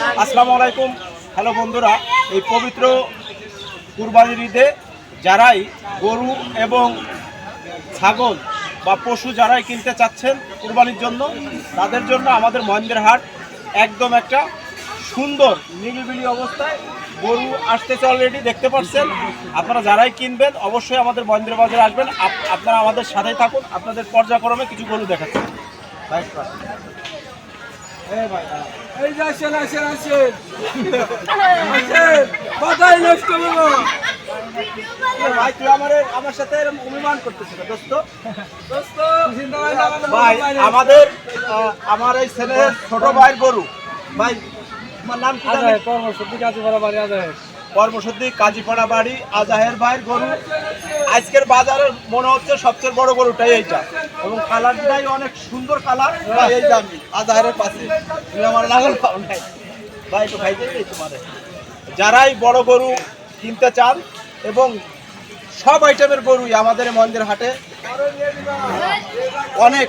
আসসালামু আলাইকুম। হ্যালো বন্ধুরা, এই পবিত্র কুরবানির ঈদে যারাই গরু এবং ছাগল বা পশু যারাই কিনতে চাচ্ছেন কুরবানির জন্য, তাদের জন্য আমাদের মহেন্দ্রের হাট একদম একটা সুন্দর, নিরিবিলি অবস্থায় গরু আসতেছে অলরেডি দেখতে পাচ্ছেন? আপনারা যারাই কিনবেন, অবশ্যই আমাদের মহেন্দ্র বাজারে আসবেন। আপ- আপনারা আমাদের সাথেই থাকুন, আপনাদের পর্যায়ক্রমে কিছু গরু দেখাচ্ছেন এই যে আসেন আসেন আসেন। আসেন কথাই নষ্ট করব ভাই তুই আমার আমার সাথে এরকম অভিমান দোস্ত? দোস্ত চিন্তা ভাই আমাদের আমার এই ছেলে ছোট ভাইয়ের গরু। ভাই আমার নাম কি কাজে বাড়ি আজায় কর্মসূত্রি কাজীপাড়া বাড়ি, আজাহের ভাইয়ের গরু। আজকের বাজারে মনে হচ্ছে সবচেয়ে বড় গরুটাই এইটা। এবং কালারটাই অনেক সুন্দর কালার। ভাই, এই দামি আজাহের পাশে। তুমি আমার লাগাল পাও নাই। ভাই, একটু তোমারে। যারাই বড় গরু কিনতে চান এবং সব আইটেমের গরুই আমাদের মন্দির হাটে অনেক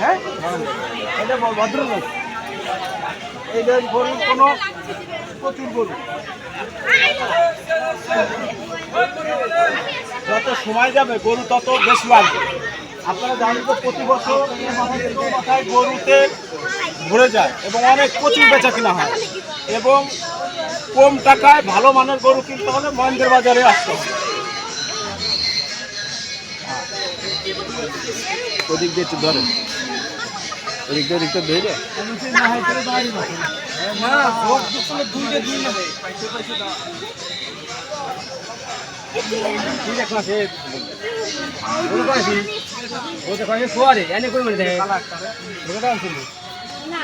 হ্যাঁ এটা কোনো গরু যত সময় যাবে, গরু তত বেশি লাগবে আপনারা জানেন তো, প্রতি বছর গরুতে ভরে যায় এবং অনেক প্রচুর বেচা কিনা হয়। এবং কম টাকায় ভালো মানের গরু কিনতে হলে মহেন্দ্র বাজারে আসতে হবে ওদিক দিয়ে একটু ধরেন ওদিক দিয়ে ওদিক দিয়ে ধরে না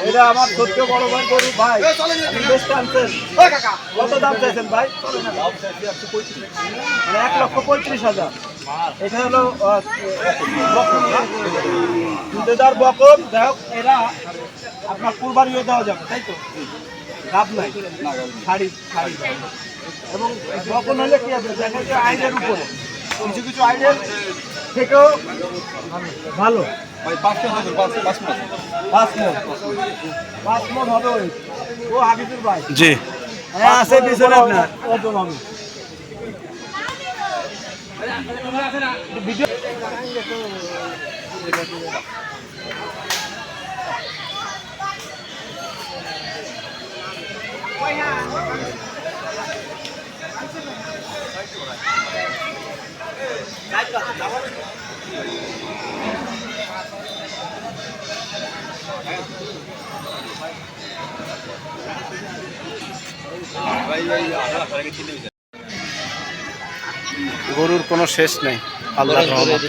এটা আমার সত্য বড় ভাই গরু ভাই। বেশ টানছেন কত দাম চাইছেন ভাই? মানে এক লক্ষ পঁয়ত্রিশ হাজার। এটা হলো বকন না দুধেদার বকন দেখ এরা আপনার কুরবানিও দেওয়া যাবে তাই তো? লাভ নাই। শাড়ি শাড়ি। এবং বকন হলে কি হবে দেখা যায় আইনের উপরে। কিছু কিছু আইনের থেকেও ভালো। পাঁচ মন পাঁচ মন হবে ওই। ও হাবিবুর ভাই। জি। হ্যাঁ আছে পিছনে আপনার। ওজন হবে। ভিডিও গরুর কোনো শেষ নেই আল্লাহ রহমতে।